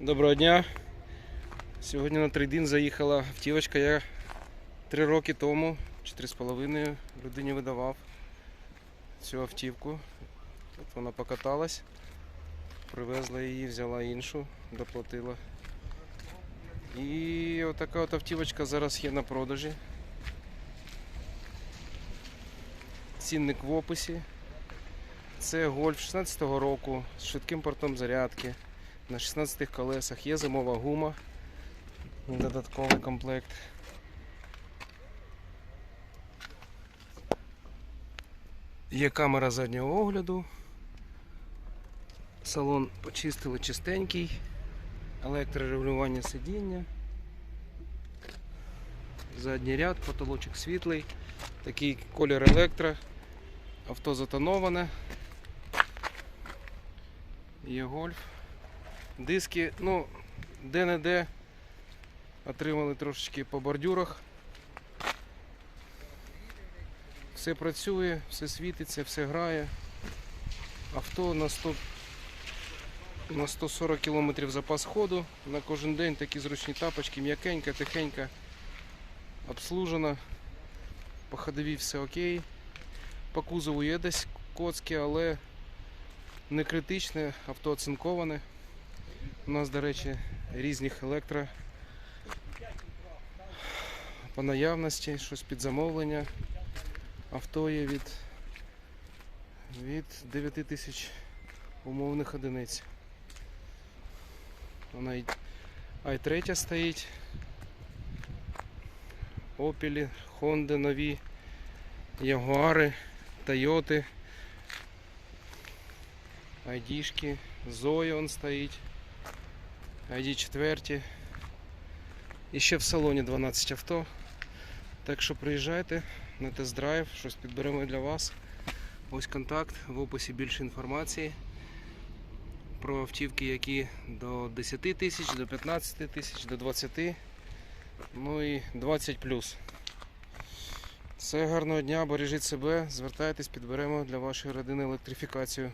Доброго дня. Сьогодні на трейдин заїхала автівочка. Я три роки тому, чи три з половиною, людині видавав цю автівку. От вона покаталась, привезла її, взяла іншу, доплатила. І отака от автівочка зараз є на продажі. Цінник в описі. Це гольф 16-го року з швидким портом зарядки на 16 колесах, є зимова гума, додатковий комплект. Є камера заднього огляду. Салон почистили чистенький, електрорегулювання сидіння. Задній ряд, потолочок світлий, такий колір електро, авто затоноване. Є гольф. Диски, ну, де-не-де отримали трошечки по бордюрах. Все працює, все світиться, все грає. Авто на 100 на 140 км запас ходу. На кожен день такі зручні тапочки, м'якенька, тихенька, обслужена. По ходовій все окей. По кузову є десь коцки, але не критичне, авто оцинковане. У нас, до речі, різних електро по наявності, щось під замовлення. Авто є від, від 9 тисяч умовних одиниць. Вона й i3 стоїть. Опілі, Хонди нові, Ягуари, Тойоти. Айдішки, Зоя он стоїть. ID 4. І ще в салоні 12 авто. Так що приїжджайте на тест-драйв, щось підберемо для вас. Ось контакт, в описі більше інформації про автівки, які до 10 тисяч, до 15 тисяч, до 20, ну і 20 плюс. Все гарного дня, бережіть себе, звертайтесь, підберемо для вашої родини електрифікацію.